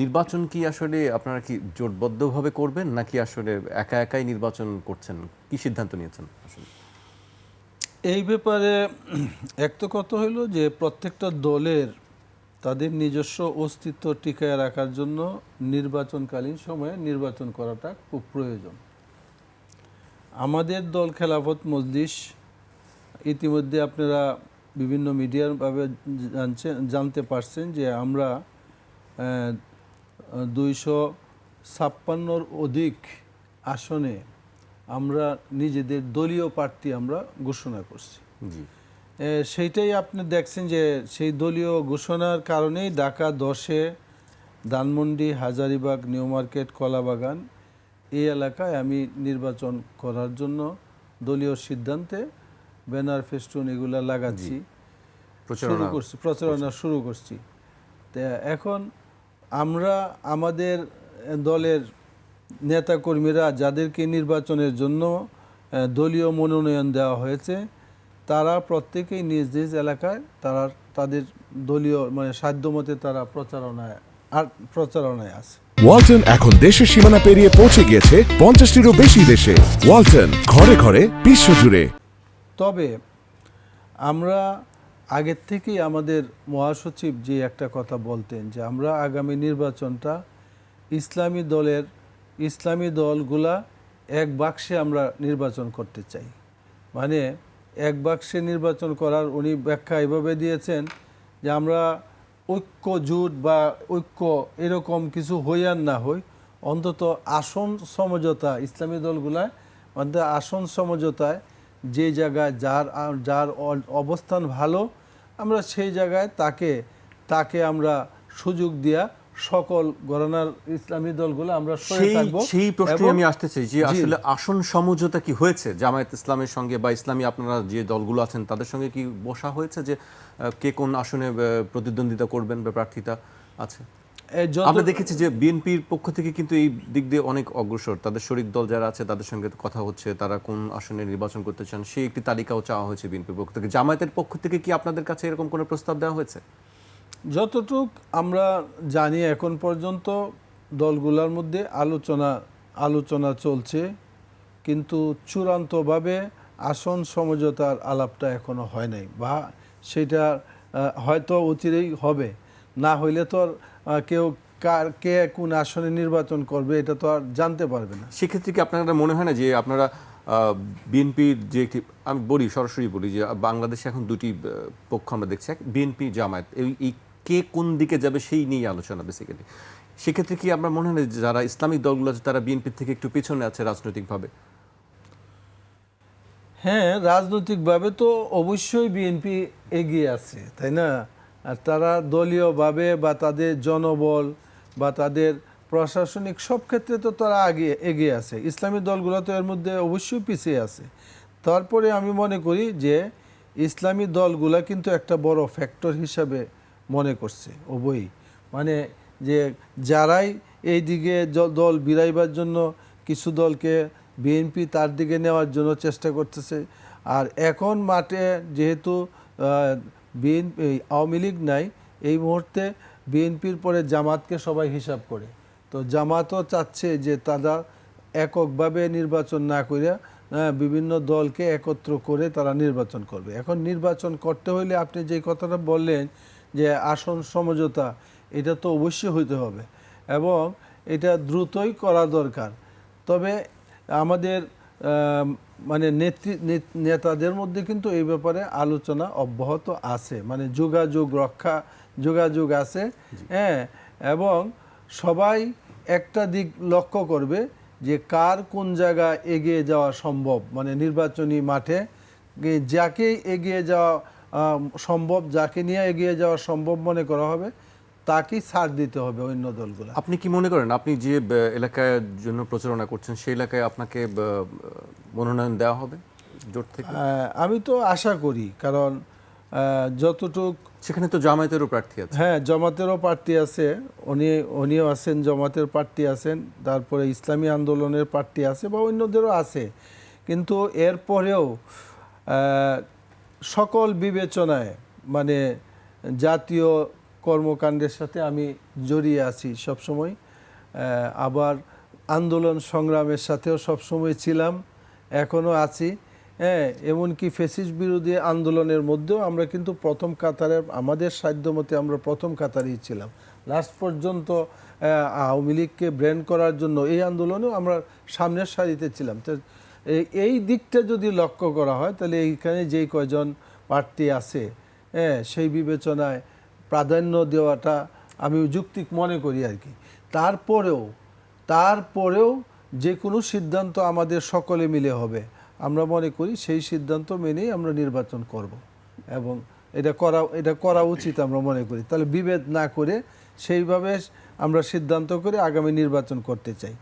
নির্বাচন কি আসলে আপনারা কি জোটবদ্ধভাবে করবেন, নাকি আসলে একা একাই নির্বাচন করছেন? কি সিদ্ধান্ত নিয়েছেন আসলে? এই ব্যাপারে এক তো কথা হইল যে প্রত্যেকটা দলের তাদের নিজস্ব অস্তিত্ব টিকায় রাখার জন্য নির্বাচনকালীন সময়ে নির্বাচন করাটা খুব প্রয়োজন। আমাদের দল খেলাফত মজলিস, ইতিমধ্যে আপনারা বিভিন্ন মিডিয়ার ভাবে জানছেন জানতে পারছেন যে আমরা দুইশো ছাপ্পান্নর অধিক আসনে আমরা নিজেদের দলীয় প্রার্থী আমরা ঘোষণা করছি। সেইটাই আপনি দেখছেন যে সেই দলীয় ঘোষণার কারণেই ঢাকা দশে ধানমন্ডি হাজারিবাগ নিউ মার্কেট কলাবাগান এই এলাকায় আমি নির্বাচন করার জন্য দলীয় সিদ্ধান্তে ব্যানার ফেস্টুন এগুলা লাগাচ্ছি। শুরু প্রচারণা করছি প্রচারণা শুরু করছি। তা এখন আমরা আমাদের দলের নেতাকর্মীরা যাদেরকে নির্বাচনের জন্য দলীয় মনোনয়ন দেওয়া হয়েছে তারা প্রত্যেকেই নিজ নিজ এলাকায় তারা তাদের দলীয় মানে সাধ্যমতে তারা প্রচারণায় আর প্রচারণায় আছে। ওয়ালটন এখন দেশের সীমানা পেরিয়ে পৌঁছে গিয়েছে পঞ্চাশটিরও বেশি দেশে। ওয়ালটন ঘরে ঘরে বিশ্বজুড়ে। তবে আমরা আগের থেকেই আমাদের মহাসচিব যে একটা কথা বলতেন যে আমরা আগামী নির্বাচনটা ইসলামী দলের, ইসলামী দলগুলা এক বাক্সে আমরা নির্বাচন করতে চাই। মানে এক বাক্সে নির্বাচন করার উনি ব্যাখ্যা এভাবে দিয়েছেন যে আমরা ঐক্য জোট বা ঐক্য এরকম কিছু হই আর না হই, অন্তত আসন সমঝোতা ইসলামী দলগুলায় মধ্যে আসন সমঝোতায় যে জায়গায় যার যার অবস্থান ভালো আমরা সেই জায়গায় তাকে তাকে আমরা সুযোগ দিয়া সকল গণনার ইসলামী দলগুলো আমরা সেই প্রশ্নে আমি আসতে চাই যে আসলে আসন সমঝোতা কি হয়েছে? জামায়াত ইসলামের সঙ্গে বা ইসলামী আপনারা যে দলগুলো আছেন তাদের সঙ্গে কি বসা হয়েছে যে কে কোন আসনে প্রতিদ্বন্দ্বিতা করবেন বা প্রার্থিতা আছে? আমরা দেখেছি যে বিএনপির পক্ষ থেকে কিন্তু এই দিক দিয়ে অনেক অগ্রসর। তাদের শরিক দল যারা আছে তাদের সঙ্গে কথা হচ্ছে তারা কোন আসনে নির্বাচন করতে চান সেই একটি তালিকাও চাওয়া হয়েছে বিএনপির পক্ষ থেকে। জামায়াতের পক্ষ থেকে কি আপনাদের কাছে এরকম কোনো প্রস্তাব দেওয়া হয়েছে? যতটুক আমরা জানি এখন পর্যন্ত দলগুলোর মধ্যে আলোচনা আলোচনা চলছে কিন্তু চূড়ান্তভাবে আসন সমঝোতার আলাপটা এখনও হয় নাই বা সেটা হয়তো অচিরেই হবে। না হইলে তো আর কেউ কার কে কোন আসনে নির্বাচন করবে এটা তো আর জানতে পারবে না। সেক্ষেত্রে কি আপনারা মনে হয় না যে আপনারা বিএনপির যে একটি আমি বলি সরাসরি বলি যে বাংলাদেশে এখন দুটি পক্ষ আমরা দেখছি এক বিএনপি জামায়াত এই কে কোন দিকে যাবে সেই নিয়ে আলোচনা বেসিক্যালি সেক্ষেত্রে কি আমরা মনে হয় যারা ইসলামিক দলগুলো আছে তারা বিএনপির থেকে একটু পিছনে আছে রাজনৈতিকভাবে? হ্যাঁ রাজনৈতিকভাবে তো অবশ্যই বিএনপি এগিয়ে আছে তাই না? তারা দলীয়ভাবে বা তাদের জনবল বা তাদের প্রশাসনিক সব ক্ষেত্রে তো তারা আগে এগিয়ে আছে। ইসলামী দলগুলো তো এর মধ্যে অবশ্যই পিছিয়ে আছে। তারপরে আমি মনে করি যে ইসলামী দলগুলা কিন্তু একটা বড় ফ্যাক্টর হিসাবে মনে করছে, উভয়ই। মানে যে যারাই এই দিকে দল বিরাইবার জন্য কিছু দলকে বিএনপি তার দিকে নেওয়ার জন্য চেষ্টা করতেছে। আর এখন মাঠে যেহেতু বিএনপি আওয়ামী লীগ নাই এই মুহূর্তে বিএনপির পরে জামাতকে সবাই হিসাব করে। তো জামাতও চাচ্ছে যে তারা এককভাবে নির্বাচন না করে আহ, বিভিন্ন দলকে একত্র করে তারা নির্বাচন করবে। এখন নির্বাচন করতে হলে আপনি যে কথাটা বললেন যে আসন সমঝোতা এটা তো অবশ্যই হইতে হবে এবং এটা দ্রুতই করা দরকার। তবে আমাদের মানে নেতৃ নেতাদের মধ্যে কিন্তু এই ব্যাপারে আলোচনা অব্যাহত আছে। মানে যোগাযোগ রক্ষা যোগাযোগ আছে হ্যাঁ এবং সবাই একটা দিক লক্ষ্য করবে যে কার কোন জায়গায় এগিয়ে যাওয়া সম্ভব। মানে নির্বাচনী মাঠে যাকে এগিয়ে যাওয়া সম্ভব যাকে নিয়ে এগিয়ে যাওয়া সম্ভব মনে করা হবে তাকেই ছাড় দিতে হবে অন্য দলগুলো। আপনি কি মনে করেন? আপনি যে এলাকার জন্য প্রচারণা করছেন সেই এলাকায় আপনাকে মনোনয়ন দেওয়া হবে জোট থেকে? আমি তো আশা করি কারণ যতটুক সেখানে তো জামায়াতেরও প্রার্থী আছে। হ্যাঁ জমাতেরও প্রার্থী আছে উনি উনিও আছেন জমাতের প্রার্থী আছেন তারপরে ইসলামী আন্দোলনের প্রার্থী আছে বা অন্যদেরও আছে। কিন্তু এরপরেও সকল বিবেচনায় মানে জাতীয় কর্মকাণ্ডের সাথে আমি জড়িয়ে আছি সবসময়। আবার আন্দোলন সংগ্রামের সাথেও সবসময় ছিলাম। এখনও আছি। হ্যাঁ এমনকি ফেসিস বিরোধী আন্দোলনের মধ্যেও আমরা কিন্তু প্রথম কাতারে আমাদের সাধ্যমতে আমরা প্রথম কাতারেই ছিলাম। লাস্ট পর্যন্ত আওয়ামী লীগকে ব্র্যান্ড করার জন্য এই আন্দোলনেও আমরা সামনের সারিতে ছিলাম। তো এই- এই দিকটা যদি লক্ষ্য করা হয়, তাহলে এইখানে যেই কয়জন প্রার্থী আছে হ্যাঁ সেই বিবেচনায় প্রাধান্য দেওয়াটা আমি যুক্তিক মনে করি আর কি। তারপরেও তারপরেও যে কোনো সিদ্ধান্ত আমাদের সকলে মিলে হবে। আমরা মনে করি সেই সিদ্ধান্ত মেনেই আমরা নির্বাচন করব এবং এটা করা এটা করা উচিত আমরা মনে করি। তাহলে বিভেদ না করে সেইভাবে আমরা সিদ্ধান্ত করে আগামী নির্বাচন করতে চাই।